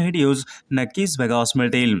Videos नक्कीच बघावस मिळतील.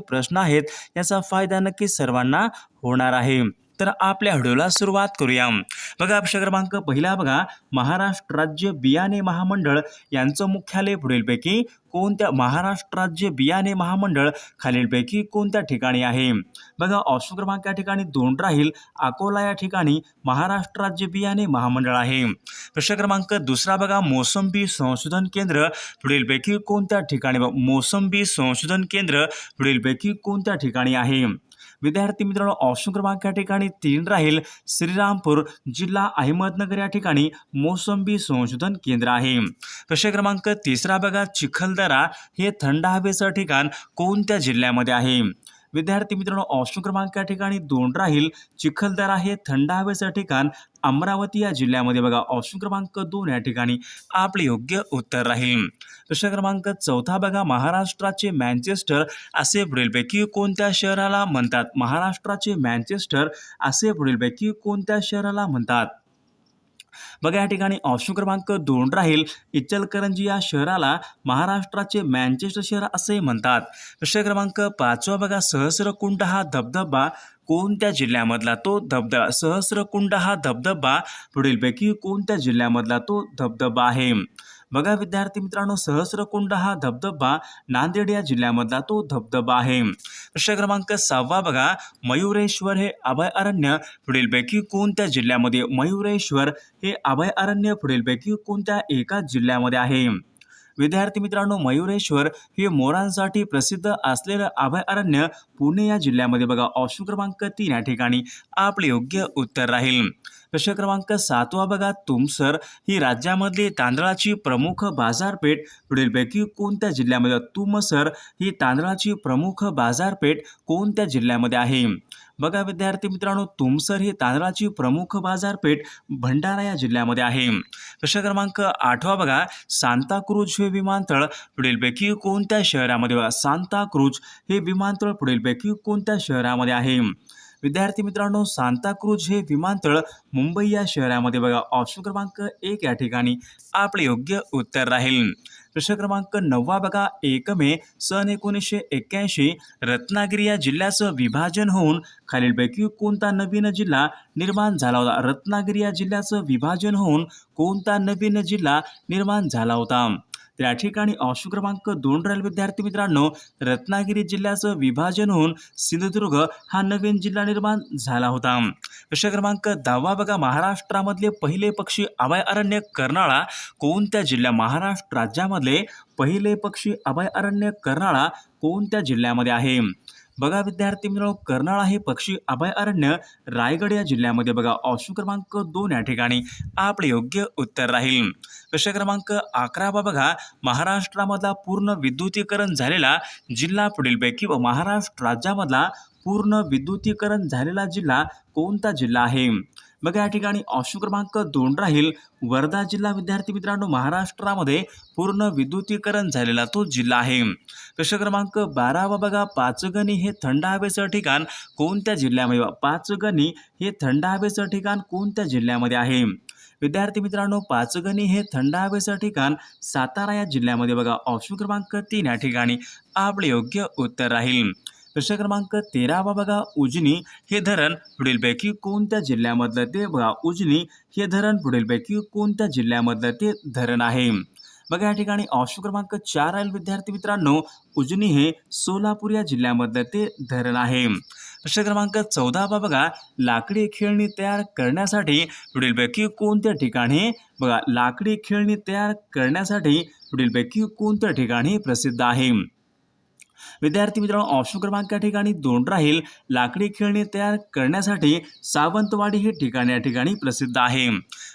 प्रश्न आहेत याचा फायदा नक्कीच सर्वांना होणार आहे. तर आपल्या व्हिडिओला सुरुवात करूया. बघा अक्षर क्रमांक पहिला बघा. महाराष्ट्र राज्य बियाणे महामंडळ यांचं मुख्यालय पुढीलपैकी कोणत्या महाराष्ट्र राज्य बियाणे महामंडळ खालीलपैकी कोणत्या ठिकाणी आहे? बघा ऑप्शन क्रमांक या ठिकाणी दोन राहील. अकोला या ठिकाणी महाराष्ट्र राज्य बियाणे महामंडळ आहे. प्रश्न क्रमांक दुसरा बघा. मोसंबी संशोधन केंद्र पुढीलपैकी कोणत्या ठिकाणी बघा, मोसंबी संशोधन केंद्र पुढीलपैकी कोणत्या ठिकाणी आहे? विद्यार्थी मित्रांनो ऑप्शन क्रमांक या ठिकाणी तीन राहील. श्रीरामपूर जिल्हा अहमदनगर या ठिकाणी मोसंबी संशोधन केंद्र आहे. प्रश्न क्रमांक तिसरा बघा चिखलदरा हे थंड हवेचं ठिकाण कोणत्या जिल्ह्यामध्ये आहे? विद्यार्थी मित्रांनो ऑप्शन क्रमांक या ठिकाणी दोन राहील. चिखलदरा हे थंड हवेचं ठिकाण. अमरावती या जिल्ह्यामध्ये बघा ऑप्शन क्रमांक दोन या ठिकाणी आपले योग्य उत्तर राहील. प्रश्न क्रमांक चौथा बघा महाराष्ट्राचे मँचेस्टर असे पुढीलपैकी कोणत्या शहराला म्हणतात? महाराष्ट्राचे मँचेस्टर असे पुढीलपैकी कोणत्या शहराला म्हणतात? बघा या ठिकाणी ऑप्शन क्रमांक दोन राहील. इचलकरंजी या शहराला महाराष्ट्राचे मॅन्चेस्टर शहर असे म्हणतात. प्रश्न क्रमांक पाचवा बघा सहस्रकुंड हा धबधबा कोणत्या जिल्ह्यामधला? तो धबधबा सहस्रकुंड हा धबधबा पुढीलपैकी कोणत्या जिल्ह्यामधला तो धबधबा आहे? बघा विद्यार्थी मित्रांनो सहस्रकुंड हा धबधबा नांदेड या जिल्ह्यामधला तो धबधबा आहे. प्रश्न क्रमांक सहावा बघा मयुरेश्वर हे अभयारण्य पुढीलपैकी कोणत्या जिल्ह्यामध्ये? मयुरेश्वर हे अभयारण्य पुढीलपैकी कोणत्या एका जिल्ह्यामध्ये आहे? विद्यार्थी मित्रांनो मयुरेश्वर हे मोरांसाठी प्रसिद्ध असलेलं अभयारण्य पुणे या जिल्ह्यामध्ये बघा. ऑप्शन क्रमांक तीन या ठिकाणी आपले योग्य उत्तर राहील. प्रश्न क्रमांक सातवा बघा. तुमसर ही राज्यामधली तांदळाची प्रमुख बाजारपेठ. पुढीलपैकी कोणत्या जिल्ह्यामध्ये? तुमसर ही तांदळाची प्रमुख बाजारपेठ कोणत्या जिल्ह्यामध्ये आहे? बघा विद्यार्थी मित्रांनो तुमसर ही तांदळाची प्रमुख बाजारपेठ भंडारा या जिल्ह्यामध्ये आहे. प्रश्न क्रमांक आठवा बघा सांताक्रूज हे विमानतळ पुढीलपैकी कोणत्या शहरामध्ये सांताक्रूज हे विमानतळ पुढीलपैकी कोणत्या शहरामध्ये आहे? विद्यार्थी मित्रांनो सांताक्रूज हे विमानतळ मुंबई या शहरामध्ये बघा ऑप्शन क्रमांक एक या ठिकाणी आपले योग्य उत्तर राहील. प्रश्न क्रमांक नववा बघा एक मे सन एकोणीसशे एक्क्याऐंशी रत्नागिरी या जिल्ह्याचं विभाजन होऊन खालीलपैकी कोणता नवीन जिल्हा निर्माण झाला होता? रत्नागिरी या जिल्ह्याचं विभाजन होऊन कोणता नवीन जिल्हा निर्माण झाला होता? त्या ठिकाणी ऑप्शन क्रमांक दोन राहील विद्यार्थी मित्रांनो रत्नागिरी जिल्ह्याचं विभाजन होऊन सिंधुदुर्ग हा नवीन जिल्हा निर्माण झाला होता. प्रश्न क्रमांक दहावा बघा महाराष्ट्रामधले पहिले पक्षी अभयारण्य कर्नाळा कोणत्या जिल्ह्या? महाराष्ट्र राज्यामधले पहिले पक्षी अभयारण्य कर्नाळा कोणत्या जिल्ह्यामध्ये आहे? बघा विद्यार्थी मित्रांनो कर्नाळा हे पक्षी अभयारण्य. रायगड या जिल्ह्यामध्ये बघा ऑप्शन क्रमांक दोन या ठिकाणी आपले योग्य उत्तर राहील. प्रश्न क्रमांक अकरावा बघा महाराष्ट्रामधला पूर्ण विद्युतीकरण झालेला जिल्हा पुढीलपैकी व महाराष्ट्र राज्यामधला पूर्ण विद्युतीकरण झालेला जिल्हा कोणता जिल्हा आहे? बघा या ठिकाणी ऑप्शन क्रमांक दोन राहील. वर्धा जिल्हा विद्यार्थी मित्रांनो महाराष्ट्रामध्ये पूर्ण विद्युतीकरण झालेला तो जिल्हा आहे. प्रश्न क्रमांक बारावा बघा पाचगणी हे थंड हवेचं ठिकाण कोणत्या जिल्ह्यामध्ये? पाचगणी हे थंड हवेचं ठिकाण कोणत्या जिल्ह्यामध्ये आहे? विद्यार्थी मित्रांनो पाचगणी हे थंड हवेचं ठिकाण सातारा या जिल्ह्यामध्ये बघा. ऑप्शन क्रमांक तीन या ठिकाणी आपले योग्य उत्तर राहील. प्रश्न क्रमांक तेरावा बघा उजनी हे धरण पुढीलपैकी कोणत्या जिल्ह्यामधलं ते बघा उजनी हे धरण पुढीलपैकी कोणत्या जिल्ह्यामधलं ते धरण आहे? बघा या ठिकाणी ऑप्शन क्रमांक चार आहे विद्यार्थी मित्रांनो. उजनी हे सोलापूर या जिल्ह्यामधलं ते धरण आहे. प्रश्न क्रमांक चौदावा बघा लाकडी खेळणी तयार करण्यासाठी पुढीलपैकी कोणत्या ठिकाणी बघा लाकडी खेळणी तयार करण्यासाठी पुढीलपैकी कोणत्या ठिकाणी प्रसिद्ध आहे? विद्यार्थी मित्रांनो ऑप्शन क्रमांक या ठिकाणी दोन राहील. लाकडी खेळणी तयार करण्यासाठी सावंतवाडी हे ठिकाण या ठिकाणी प्रसिद्ध आहे.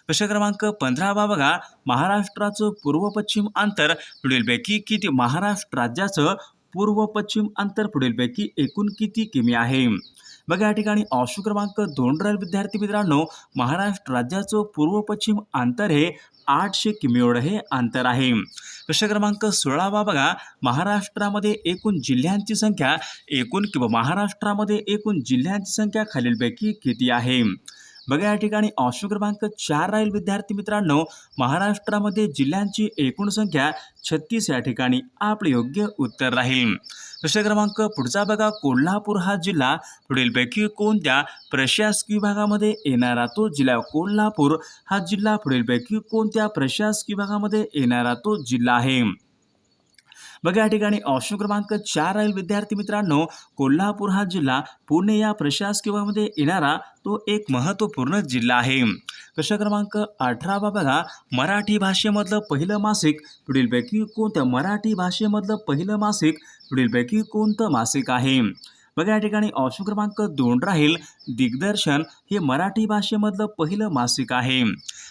प्रश्न क्रमांक पंधरावा बघा. महाराष्ट्राचं पूर्व पश्चिम अंतर पुढीलपैकी किती? महाराष्ट्र राज्याचं पूर्व पश्चिम अंतर पुढीलपैकी एकूण किती किमी आहे? बघा या ठिकाणी ऑप्शन क्रमांक दोन राहील विद्यार्थी मित्रांनो. महाराष्ट्र राज्याचं पूर्व पश्चिम अंतर हे आठशे किमी एवढं हे अंतर आहे. प्रश्न क्रमांक सोळावा बघा. महाराष्ट्रामध्ये एकूण जिल्ह्यांची संख्या एकूण किंवा महाराष्ट्रामध्ये एकूण जिल्ह्यांची संख्या खालीलपैकी किती आहे? बघा या ठिकाणी ऑप्शन क्रमांक चार राहील विद्यार्थी मित्रांनो. महाराष्ट्रामध्ये जिल्ह्यांची एकूण संख्या छत्तीस या ठिकाणी आपले योग्य उत्तर राहील. प्रश्न क्रमांक पुढचा बघा कोल्हापूर हा जिल्हा पुढीलपैकी कोणत्या प्रशासकीय विभागामध्ये येणारा तो जिल्हा? कोल्हापूर हा जिल्हा पुढीलपैकी कोणत्या प्रशासकीय विभागामध्ये येणारा तो जिल्हा आहे? बघा या ठिकाणी ऑप्शन क्रमांक चार राहील विद्यार्थी मित्रांनो. कोल्हापूर हा जिल्हा पुणे या प्रशासकीयमध्ये येणारा तो एक महत्त्वपूर्ण जिल्हा आहे. प्रश्न क्रमांक अठरावा बघा. मराठी भाषेमधलं पहिलं मासिक पुढीलपैकी कोणतं? मराठी भाषेमधलं पहिलं मासिक पुढीलपैकी कोणतं मासिक आहे? बघा या ठिकाणी ऑप्शन क्रमांक दोन राहील दिग्दर्शन. हे मराठी भाषेमधलं पहिलं मासिक आहे.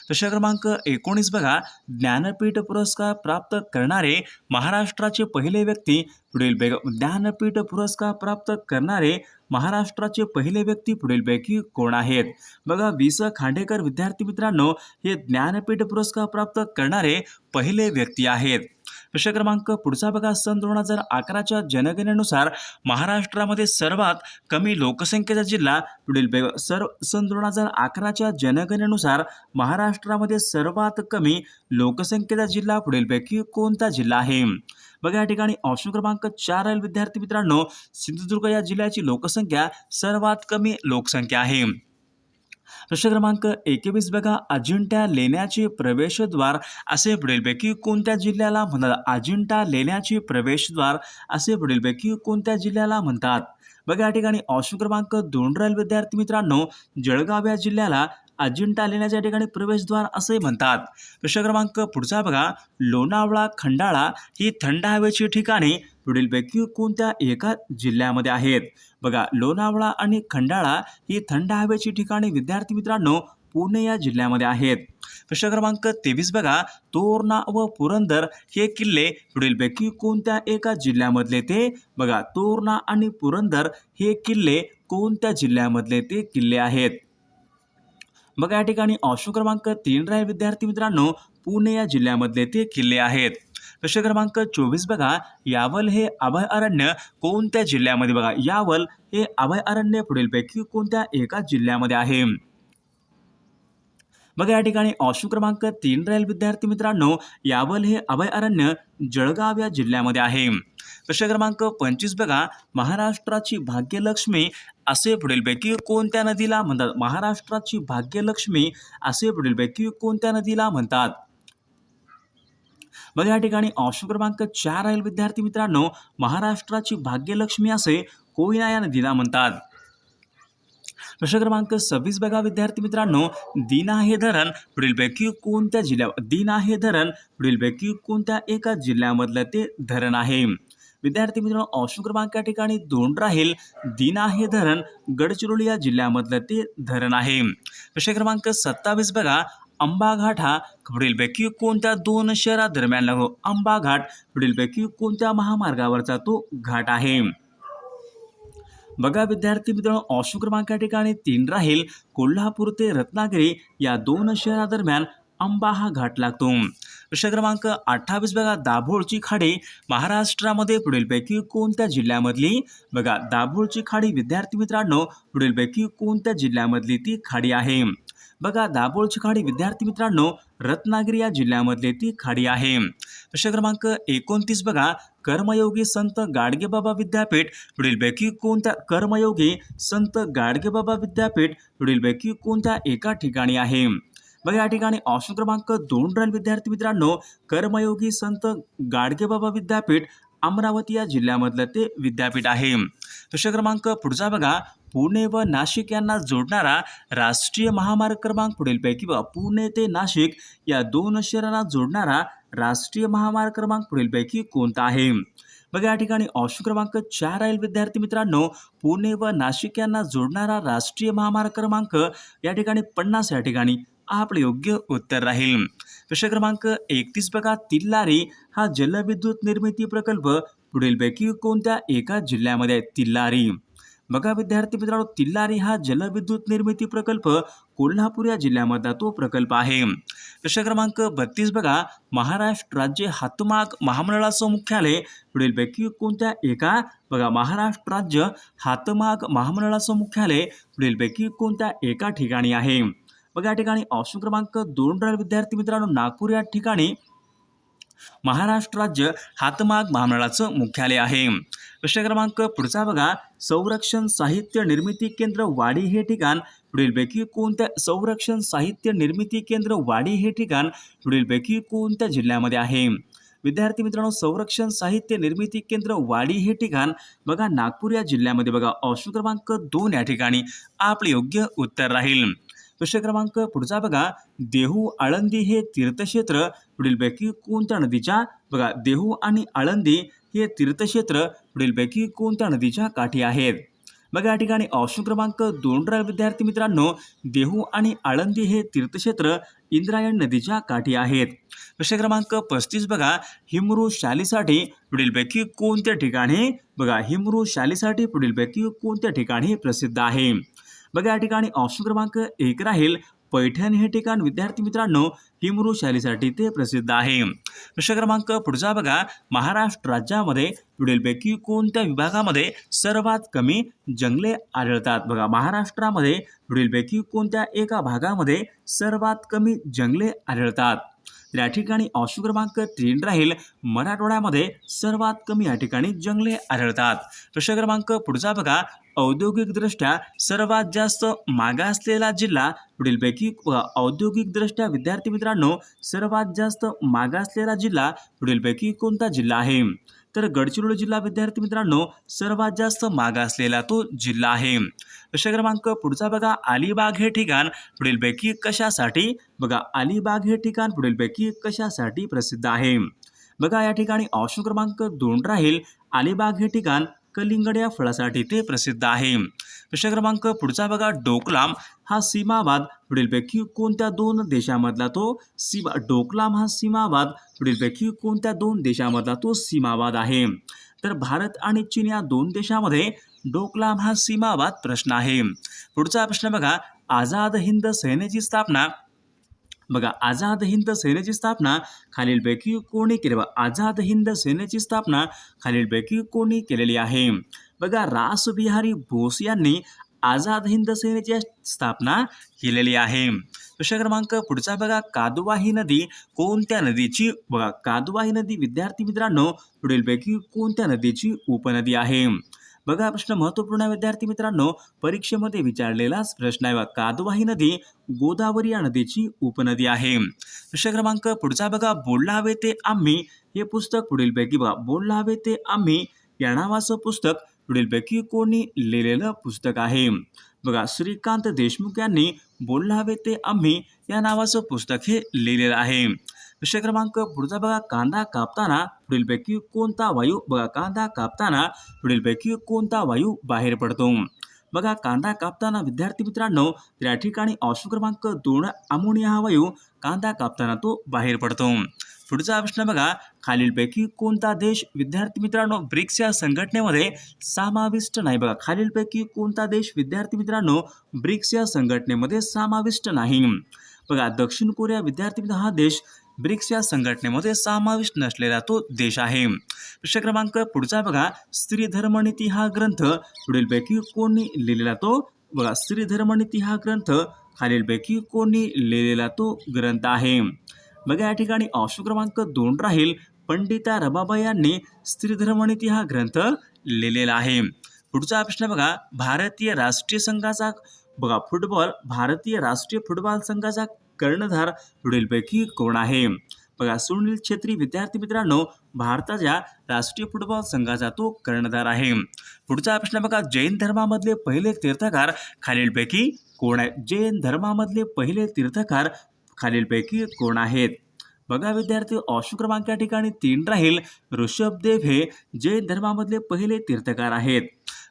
प्रश्न क्रमांक एकोणीस बघा. ज्ञानपीठ पुरस्कार प्राप्त करणारे महाराष्ट्राचे पहिले व्यक्ती पुढीलपैकी ज्ञानपीठ पुरस्कार प्राप्त करणारे महाराष्ट्राचे पहिले व्यक्ती पुढीलपैकी कोण आहेत? बघा वि स खांडेकर विद्यार्थी मित्रांनो हे ज्ञानपीठ पुरस्कार प्राप्त करणारे पहिले व्यक्ती आहेत. प्रश्न क्रमांक पुढचा बघा. सन दोन हजार अकराच्या जनगणनेनुसार महाराष्ट्रामध्ये सर्वात कमी लोकसंख्येचा जिल्हा पुढील सर्व सन दोन हजार अकराच्या जनगणनेनुसार महाराष्ट्रामध्ये सर्वात कमी लोकसंख्येचा जिल्हा पुढीलपैकी कोणता जिल्हा आहे? बघा या ठिकाणी ऑप्शन क्रमांक चार राहील विद्यार्थी मित्रांनो सिंधुदुर्ग या जिल्ह्याची लोकसंख्या सर्वात कमी लोकसंख्या आहे. प्रश्न क्रमांक एकवीस बघा. अजिंठा लेण्याचे प्रवेशद्वार असे पुढीलपैकी कोणत्या जिल्ह्याला म्हणतात? अजिंठा लेण्याचे प्रवेशद्वार असे पुढीलपैकी कोणत्या जिल्ह्याला म्हणतात? बघा या ठिकाणी ऑप्शन क्रमांक दोन राहील. विद्यार्थी मित्रांनो जळगाव या जिल्ह्याला अजिंठा लेण्याच्या ठिकाणी प्रवेशद्वार असे म्हणतात. प्रश्न क्रमांक पुढचा बघा. लोणावळा खंडाळा ही थंड हवेची ठिकाणी पुढीलपैकी कोणत्या एका जिल्ह्यामध्ये आहेत? बघा लोणावळा आणि खंडाळा ही थंड हवेची ठिकाणी. विद्यार्थी मित्रांनो पुणे या जिल्ह्यामध्ये आहेत. प्रश्न क्रमांक तेवीस बघा. तोरणा व पुरंदर हे किल्ले पुढीलपैकी कोणत्या एका जिल्ह्यामधले ते? बघा तोरणा आणि पुरंदर हे किल्ले कोणत्या जिल्ह्यामधले ते किल्ले आहेत? बघा या ठिकाणी ऑप्शन क्रमांक तीन राहील. विद्यार्थी मित्रांनो पुणे या जिल्ह्यामधले ते किल्ले आहेत. प्रश्न क्रमांक चोवीस बघा यावल हे अभयारण्य कोणत्या जिल्ह्यामध्ये बघा? यावल हे अभयारण्य पुढीलपैकी कोणत्या एका जिल्ह्यामध्ये आहे? बघा या ठिकाणी ऑप्शन क्रमांक तीन राहील विद्यार्थी मित्रांनो. यावल हे अभयारण्य जळगाव या जिल्ह्यामध्ये आहे. प्रश्न क्रमांक पंचवीस बघा महाराष्ट्राची भाग्यलक्ष्मी असे पुढीलपैकी कोणत्या नदीला म्हणतात? महाराष्ट्राची भाग्यलक्ष्मी असे पुढीलपैकी कोणत्या नदीला म्हणतात? बघा या ठिकाणी ऑप्शन क्रमांक चार राहील विद्यार्थी मित्रांनो. महाराष्ट्राची भाग्यलक्ष्मी असे कोयना या नदीला म्हणतात. प्रश्न क्रमांक सव्वीस बघा विद्यार्थी मित्रांनो. दिना हे धरण पुढीलपैकी कोणत्या जिल्ह्या दिना हे धरण पुढीलपैकी कोणत्या एका जिल्ह्यामधलं ते धरण आहे? विद्यार्थी मित्रांनो ऑप्शन क्रमांक या ठिकाणी दोन राहील. दिना हे धरण गडचिरोली या जिल्ह्यामधलं ते धरण आहे. प्रश्न क्रमांक सत्तावीस बघा अंबाघाट हा पुढीलपैकी कोणत्या दोन शहरादरम्यान लागतो अंबाघाट पुढीलपैकी कोणत्या महामार्गावरचा तो घाट आहे? बघा विद्यार्थी मित्रांनो ऑप्शन क्रमांक या ठिकाणी तीन राहील. कोल्हापूर ते रत्नागिरी या दोन शहरादरम्यान आंबा हा घाट लागतो. प्रश्न क्रमांक अठ्ठावीस बघा दाभोळची खाडी महाराष्ट्रामध्ये पुढीलपैकी कोणत्या जिल्ह्यामधली? बघा दाभोळची खाडी विद्यार्थी मित्रांनो पुढीलपैकी कोणत्या जिल्ह्यामधली ती खाडी आहे? बघा दाभोळची खाडी विद्यार्थी मित्रांनो रत्नागिरी या जिल्ह्यामधले ती खाडी आहे. प्रश्न क्रमांक एकोणतीस बघा. कर्मयोगी संत गाडगेबाबा विद्यापीठ पुढीलपैकी कोणत्या कर्मयोगी संत गाडगेबाबा विद्यापीठ पुढीलपैकी कोणत्या एका ठिकाणी आहे? बघा या ठिकाणी ऑप्शन क्रमांक दोन राहील विद्यार्थी मित्रांनो. कर्मयोगी संत गाडगेबाबा विद्यापीठ अमरावती या जिल्ह्यामधलं ते विद्यापीठ आहे. प्रश्न क्रमांक पुढचा बघा. पुणे व नाशिक यांना जोडणारा राष्ट्रीय महामार्ग क्रमांक पुढीलपैकी व पुणे ते नाशिक या दोन शहरांना जोडणारा राष्ट्रीय महामार्ग क्रमांक पुढीलपैकी कोणता आहे? बघा या ठिकाणी ऑप्शन क्रमांक चार राहील विद्यार्थी मित्रांनो. पुणे व नाशिक यांना जोडणारा राष्ट्रीय महामार्ग क्रमांक या ठिकाणी पन्नास या ठिकाणी आपलं योग्य उत्तर राहील. प्रश्न क्रमांक एकतीस बघा तिल्लारी हा जलविद्युत निर्मिती प्रकल्प पुढीलपैकी कोणत्या एका जिल्ह्यामध्ये आहे? तिल्लारी. बघा विद्यार्थी मित्रांनो तिल्लारी हा जलविद्युत निर्मिती प्रकल्प कोल्हापूर या जिल्ह्यामधला तो प्रकल्प आहे. प्रश्न क्रमांक बत्तीस बघा. महाराष्ट्र राज्य हातमाग महामंडळाचं मुख्यालय पुढीलपैकी कोणत्या एका? बघा महाराष्ट्र राज्य हातमाग महामंडळाचं मुख्यालय पुढीलपैकी कोणत्या एका ठिकाणी आहे? बघा या ठिकाणी ऑप्शन क्रमांक दोन राहील विद्यार्थी मित्रांनो नागपूर या ठिकाणी. महाराष्ट्र राज्य हातमाग महामंडळाचं मुख्यालय आहे. प्रश्न क्रमांक पुढचा बघा. संरक्षण साहित्य निर्मिती केंद्र वाडी हे ठिकाण. पुढीलपैकी कोणत्या संरक्षण साहित्य निर्मिती केंद्र वाडी हे ठिकाण? पुढीलपैकी कोणत्या जिल्ह्यामध्ये आहे? विद्यार्थी मित्रांनो संरक्षण साहित्य निर्मिती केंद्र वाडी हे ठिकाण. बघा नागपूर या जिल्ह्यामध्ये बघा. ऑप्शन क्रमांक दोन या ठिकाणी. आपले योग्य उत्तर राहील. प्रश्न क्रमांक पुढचा बघा. देहू आळंदी हे तीर्थक्षेत्र. पुढीलपैकी कोणत्या नदीच्या? बघा देहू आणि आळंदी हे तीर्थक्षेत्र. पुढीलपैकी कोणत्या नदीच्या काठी आहेत? बघा या ठिकाणी ऑप्शन क्रमांक दोन राहील विद्यार्थी मित्रांनो देहू आणि आळंदी हे तीर्थक्षेत्र इंद्रायण नदीच्या काठी आहेत. प्रश्न क्रमांक पस्तीस बघा. हिमरू शालीसाठी पुढीलपैकी कोणत्या ठिकाणी? बघा हिमरू शालीसाठी पुढीलपैकी कोणत्या ठिकाणी प्रसिद्ध आहे? बघा या ठिकाणी ऑप्शन क्रमांक एक राहील. पैठण हे ठिकाण विद्यार्थी मित्रांनो हिमरू शैलीसाठी ते प्रसिद्ध आहे. प्रश्न क्रमांक पुढचा बघा. महाराष्ट्र राज्यामध्ये पुढीलपैकी कोणत्या विभागामध्ये सर्वात कमी जंगले आढळतात? बघा महाराष्ट्रामध्ये पुढीलपैकी कोणत्या एका भागामध्ये सर्वात कमी जंगले आढळतात? त्या ठिकाणी ऑप्शन क्रमांक तीन राहील. मराठवाड्यामध्ये सर्वात कमी या ठिकाणी जंगले आढळतात. प्रश्न क्रमांक पुढचा बघा. औद्योगिकदृष्ट्या सर्वात जास्त मागासलेला जिल्हा पुढीलपैकी औद्योगिकदृष्ट्या विद्यार्थी मित्रांनो सर्वात जास्त मागासलेला जिल्हा पुढीलपैकी कोणता जिल्हा आहे? तर गडचिरोली जिल्हा विद्यार्थी मित्रांनो सर्वात जास्त मागासलेला तो जिल्हा आहे. प्रश्न क्रमांक पुढचा बघा अलिबाग हे ठिकाण पुढीलपैकी कशासाठी? बघा अलिबाग हे ठिकाण पुढीलपैकी कशासाठी प्रसिद्ध आहे? बघा या ठिकाणी ऑप्शन क्रमांक दोन राहील. अलिबाग हे ठिकाण कलिंगड या फळासाठी ते प्रसिद्ध आहे. प्रश्न क्रमांक पुढचा बघा डोकलाम हा सीमावाद पुढीलपैकी कोणत्या दोन देशामधला तो सीमा डोकलाम हा सीमावाद पुढीलपैकी कोणत्या दोन देशामधला तो सीमावाद आहे? तर भारत आणि चीन या दोन देशामध्ये डोकलाम हा सीमावाद प्रश्न आहे. पुढचा प्रश्न बघा आझाद हिंद सेनेची स्थापना. बघा आझाद हिंद सेनेची स्थापना खालीलपैकी कोणी केली? आझाद हिंद सेनेची स्थापना खालीलपैकी कोणी केलेली आहे? बघा रासबिहारी बोस यांनी आझाद हिंद सेनेची स्थापना केलेली आहे. प्रश्न क्रमांक पुढचा बघा कादवा ही नदी कोणत्या नदीची बघा कादवा ही नदी विद्यार्थी मित्रांनो पुढीलपैकी कोणत्या नदीची उपनदी आहे? बघा प्रश्न महत्त्वपूर्ण विद्यार्थी मित्रांनो परीक्षेमध्ये विचारलेलाच प्रश्न आहे बघा कादवाही नदी गोदावरी या नदीची उपनदी आहे. प्रश्न क्रमांक पुढचा बघा बोलला हवे ते आम्ही हे पुस्तक पुढीलपैकी बघा बोलला हवे ते आम्ही या नावाचं पुस्तक पुढीलपैकी कोणी लिहिलेलं पुस्तक आहे. बघा श्रीकांत देशमुख यांनी बोलला हवे ते आम्ही या नावाचं पुस्तक हे लिहिलेलं आहे. विषय क्रमांक पुढचा बघा कांदा कापताना पुढीलपैकी कोणता वायू? बघा कांदा कापताना पुढीलपैकी कोणता वायू बाहेर पडतो? बघा कांदा कापताना विद्यार्थी मित्रांनो त्या ठिकाणी ऑप्शन क्रमांक दोन अमोनिया हा वायू कांदा कापताना तो बाहेर पडतो. पुढचा प्रश्न बघा. खालीलपैकी कोणता देश विद्यार्थी मित्रांनो ब्रिक्स या संघटनेमध्ये समाविष्ट नाही? बघा खालीलपैकी कोणता देश विद्यार्थी मित्रांनो ब्रिक्स या संघटनेमध्ये समाविष्ट नाही? बघा दक्षिण कोरिया विद्यार्थी मित्र हा देश ब्रिक्स या संघटनेमध्ये समाविष्ट नसलेला तो देश आहे. प्रश्न क्रमांक पुढचा बघा. स्त्री धर्मनीती हा ग्रंथ पुढीलपैकी कोणी लिहिलेला तो? बघा स्त्री धर्मनीती हा ग्रंथ खालीलपैकी कोणी लिहिलेला तो ग्रंथ आहे. बघा या ठिकाणी ऑप्शन क्रमांक दोन राहील. पंडिता रमाबाई यांनी स्त्रीधर्मनीती हा ग्रंथ लिहिलेला आहे. पुढचा प्रश्न बघा. भारतीय राष्ट्रीय संघाचा बघा फुटबॉल भारतीय राष्ट्रीय फुटबॉल संघाचा कर्णधार पुढीलपैकी कोण आहे? बघा सुनील छेत्री विद्यार्थी मित्रांनो भारताच्या राष्ट्रीय फुटबॉल संघाचा तो कर्णधार आहे. पुढचा प्रश्न बघा. जैन धर्मामधले पहिले तीर्थकार खालीलपैकी कोण आहे? जैन धर्मामधले पहिले तीर्थकार खालीलपैकी कोण आहेत? बघा विद्यार्थी अशु क्रमांक या ठिकाणी तीन राहील. ऋषभदेव हे जैन धर्मामधले पहिले तीर्थकार आहेत.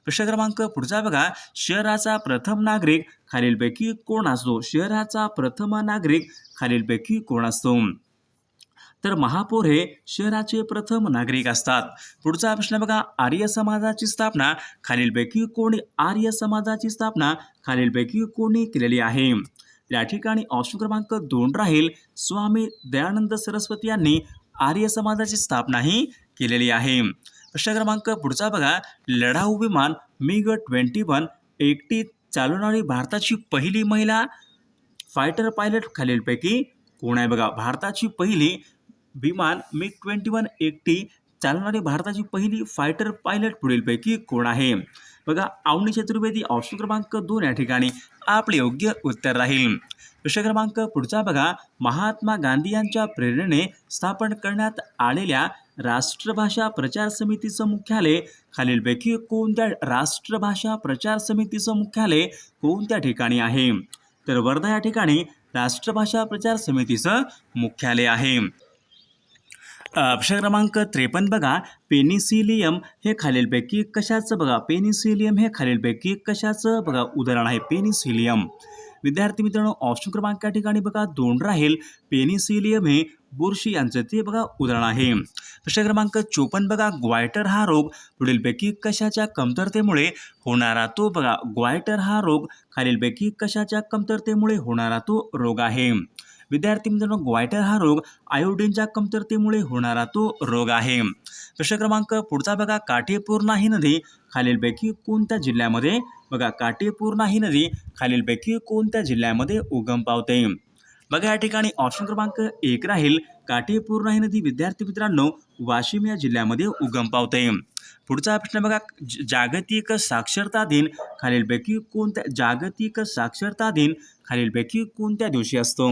प्रश्न क्रमांक पुढचा बघा. शहराचा प्रथम नागरिक खालीलपैकी कोण असतो? शहराचा प्रथम नागरिक खालीलपैकी कोण असतो? तर महापौर हे शहराचे प्रथम नागरिक असतात. पुढचा प्रश्न बघा. आर्य समाजाची स्थापना खालीलपैकी कोणी? आर्य समाजाची स्थापना खालीलपैकी कोणी केलेली आहे? या ठिकाणी ऑप्शन क्रमांक दोन राहील. स्वामी दयानंद सरस्वती यांनी आर्य समाजाची स्थापनाही केलेली आहे. प्रश्न क्रमांक पुढचा बघा. लढाऊ विमान मिग ट्वेंटी वन एकटी चालवणारी भारताची पहिली महिला फायटर पायलट खालीलपैकी कोण आहे बघा? भारताची पहिली विमान मिग ट्वेंटी वन एकटी चालणारी भारताची पहिली फायटर पायलट पुढीलपैकी कोण आहे? बघा अवनी चतुर्वेदी ऑप्शन क्रमांक दोन या ठिकाणी आपले योग्य उत्तर राहील. प्रश्न क्रमांक पुढचा बघा महात्मा गांधी यांच्या प्रेरणेने स्थापन करण्यात आलेल्या राष्ट्रभाषा प्रचार समितीचं मुख्यालय खालीलपैकी कोणत्या राष्ट्रभाषा प्रचार समितीचं मुख्यालय कोणत्या ठिकाणी आहे? तर वर्धा या ठिकाणी राष्ट्रभाषा प्रचार समितीचं मुख्यालय आहे. प्रश्न क्रमांक त्रेपन्न बघा. पेनिसिलियम हे खालीलपैकी कशाचं बघा? पेनिसिलियम हे खालीलपैकी कशाचं बघा? उदाहरण आहे पेनिसिलियम. विद्यार्थी मित्रांनो ऑप्शन क्रमांक या ठिकाणी बघा. दोन राहील. पेनिसिलियम हे बुरशी यांचं ते बघा उदाहरण आहे. प्रश्न क्रमांक चोपन्न बघा. ग्वायटर हा रोग पुढीलपैकी कशाच्या कमतरतेमुळे होणारा तो बघा. ग्वायटर हा रोग खालीलपैकी कशाच्या कमतरतेमुळे होणारा तो रोग आहे? विद्यार्थी मित्रांनो ग्वायटर हा रोग आयोडीनच्या कमतरतेमुळे होणारा तो रोग आहे. प्रश्न क्रमांक पुढचा बघा. काटेपूर्णा ही नदी खालीलपैकी कोणत्या जिल्ह्यामध्ये? बघा काटेपूर्णा ही नदी खालीलपैकी कोणत्या जिल्ह्यामध्ये उगम पावते? बघा या ठिकाणी ऑप्शन क्रमांक एक राहील. काटेपूर्णा ही नदी विद्यार्थी मित्रांनो वाशिम या जिल्ह्यामध्ये उगम पावते. पुढचा प्रश्न बघा. जागतिक साक्षरता दिन खालीलपैकी कोणत्या जागतिक साक्षरता दिन खालीलपैकी कोणत्या दिवशी असतो?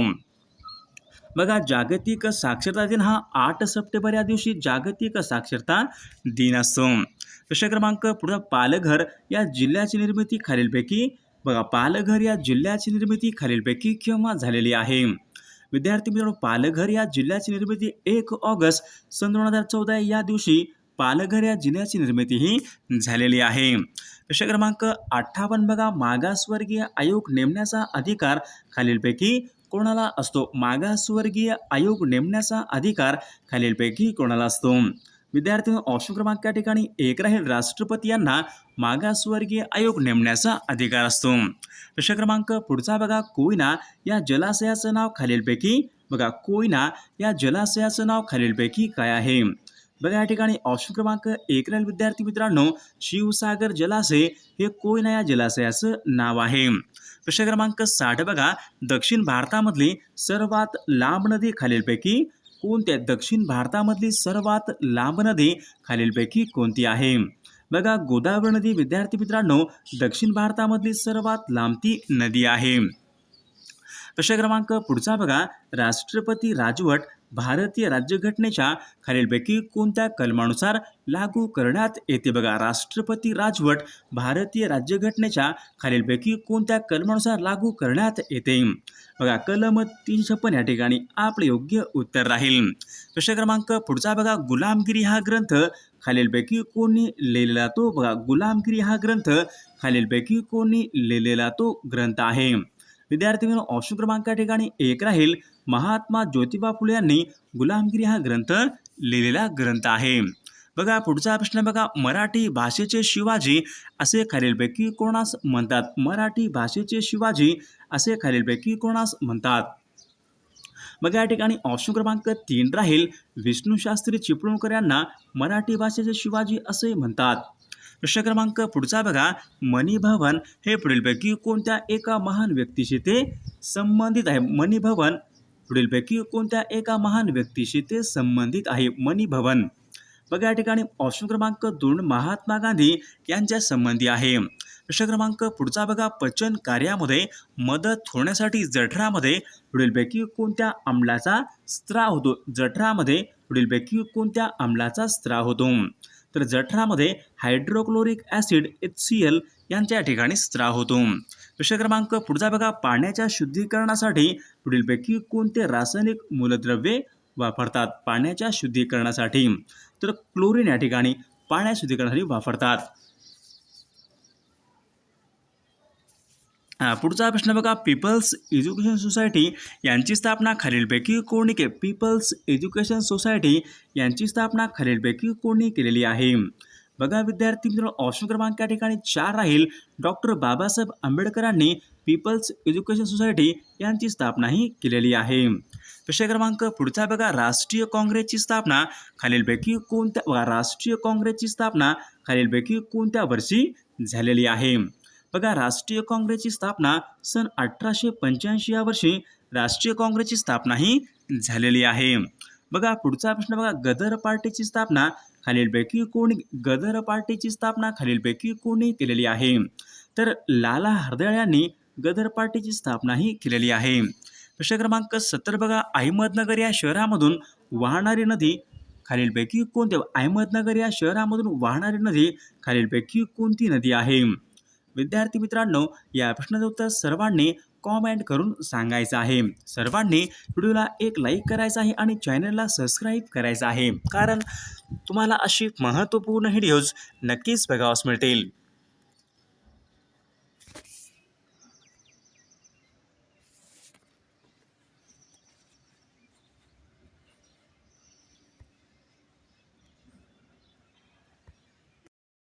बघा जागतिक साक्षरता दिन हा आठ सप्टेंबर या दिवशी जागतिक साक्षरता दिन असतो प्रश्न क्रमांक पुढे पालघर या जिल्ह्याची निर्मिती खालीलपैकी बघा पालघर या जिल्ह्याची निर्मिती खालीलपैकी केव्हा झालेली आहे? विद्यार्थी मित्रांनो पालघर या जिल्ह्याची निर्मिती एक ऑगस्ट सन दोन हजार चौदा या दिवशी पालघर या जिल्ह्याची निर्मिती ही झालेली आहे. प्रश्न क्रमांक अठ्ठावन्न बघा मागासवर्गीय आयोग नेमण्याचा अधिकार खालीलपैकी कोणाला असतो? मागासवर्गीय आयोग नेमण्याचा अधिकार खालीलपैकी कोणाला असतो? विद्यार्थी ऑप्शन क्रमांक या ठिकाणी एक राहील. राष्ट्रपती यांना मागासवर्गीय आयोग नेमण्याचा अधिकार असतो. प्रश्न क्रमांक पुढचा बघा. कोयना या जलाशयाचं नाव खालीलपैकी बघा. कोयना या जलाशयाचं नाव खालीलपैकी काय आहे? बघा या ठिकाणी ऑप्शन क्रमांक एक राहील विद्यार्थी मित्रांनो शिवसागर जलाशय हे कोयना या जलाशयाचं नाव आहे. प्रश्न क्रमांक साठ बघा दक्षिण भारतामधली सर्वात लांब नदी खालीलपैकी कोणत्या दक्षिण भारतामधली सर्वात लांब नदी खालीलपैकी कोणती आहे? बघा गोदावरी नदी विद्यार्थी मित्रांनो दक्षिण भारतामधली सर्वात लांबती नदी आहे. प्रश्न क्रमांक पुढचा बघा राष्ट्रपती राजवट भारतीय राज्यघटनेच्या खालीलपैकी कोणत्या कलमानुसार लागू करण्यात येते? बघा राष्ट्रपती राजवट भारतीय राज्यघटनेच्या खालीलपैकी कोणत्या कलमानुसार लागू करण्यात येते? बघा कलम तीन छप्पन या ठिकाणी आपले योग्य उत्तर राहील. प्रश्न क्रमांक पुढचा बघा गुलामगिरी हा ग्रंथ खालीलपैकी कोणी लिहिलेला तो? बघा गुलामगिरी हा ग्रंथ खालीलपैकी कोणी लिहिलेला तो ग्रंथ आहे. विद्यार्थी मित्रांनो ऑप्शन क्रमांक या ठिकाणी एक राहील. महात्मा ज्योतिबा फुले यांनी गुलामगिरी हा ग्रंथ लिहिलेला ग्रंथ आहे. बघा पुढचा प्रश्न बघा. मराठी भाषेचे शिवाजी असे खालीलपैकी कोणास म्हणतात? मराठी भाषेचे शिवाजी असे खालीलपैकी कोणास म्हणतात? बघा या ठिकाणी ऑप्शन क्रमांक तीन राहील. विष्णू शास्त्री चिपळूणकर यांना मराठी भाषेचे शिवाजी असे म्हणतात. प्रश्न क्रमांक पुढचा बघा. मणिभवन हे पुढीलपैकी कोणत्या एका महान व्यक्तीशी ते संबंधित आहे? मणिभवन पुढीलपैकी कोणत्या एका महान व्यक्तीशी ते संबंधित आहे? मणिभवन. बघा या ठिकाणी ऑप्शन क्रमांक दोन महात्मा गांधी यांच्या संबंधी आहे. प्रश्न क्रमांक पुढचा बघा. पचन कार्यामध्ये मदत होण्यासाठी जठरामध्ये पुढीलपैकी कोणत्या आम्लाचा स्त्राव होतो? जठरामध्ये पुढीलपैकी कोणत्या आम्लाचा स्त्राव होतो? तर जठरामध्ये hydrochloric acid H C L यांच्या या ठिकाणी स्त्राव होतो. प्रश्न क्रमांक पुढचा बघा. पाण्याच्या शुद्धीकरणासाठी पुढीलपैकी कोणते रासायनिक मूलद्रव्ये वापरतात? पाण्याच्या शुद्धीकरणासाठी. तर क्लोरीन या ठिकाणी पाण्या शुद्धीकरणासाठी वापरतात. पुढचा प्रश्न बघा पीपल्स एज्युकेशन सोसायटी यांची स्थापना खालीलपैकी कोणी के पीपल्स एज्युकेशन सोसायटी यांची स्थापना खालीलपैकी कोणी केलेली आहे? बघा विद्यार्थी मित्र ऑप्शन क्रमांक या ठिकाणी चार राहील. डॉक्टर बाबासाहेब आंबेडकरांनी पीपल्स एज्युकेशन सोसायटी यांची स्थापनाही केलेली आहे. विषय क्रमांक पुढचा बघा राष्ट्रीय काँग्रेसची स्थापना खालीलपैकी कोणत्या राष्ट्रीय काँग्रेसची स्थापना खालीलपैकी कोणत्या वर्षी झालेली आहे? बघा राष्ट्रीय काँग्रेसची स्थापना सन अठराशे पंच्याऐंशी या वर्षी राष्ट्रीय काँग्रेसची स्थापना ही झालेली आहे. बघा पुढचा प्रश्न बघा गदर पार्टीची स्थापना खालीलपैकी कोणी गदर पार्टीची स्थापना खालीलपैकी कोणी केलेली आहे? तर लाला हरदळ यांनी गदर पार्टीची स्थापना ही केलेली आहे. प्रश्न क्रमांक सत्तर बघा अहमदनगर या शहरामधून वाहणारी नदी खालीलपैकी कोणत्या अहमदनगर या शहरामधून वाहणारी नदी खालीलपैकी कोणती नदी आहे? विद्यार्थी मित्रांनो या प्रश्नाचं उत्तर सर्वांनी कॉमेंट करून सांगायचं आहे. सर्वांनी व्हिडिओला एक लाईक करायचं आहे आणि चॅनलला सबस्क्राईब करायचं आहे. कारण तुम्हाला अशी महत्त्वपूर्ण व्हिडिओज नक्कीच बघावास मिळतील.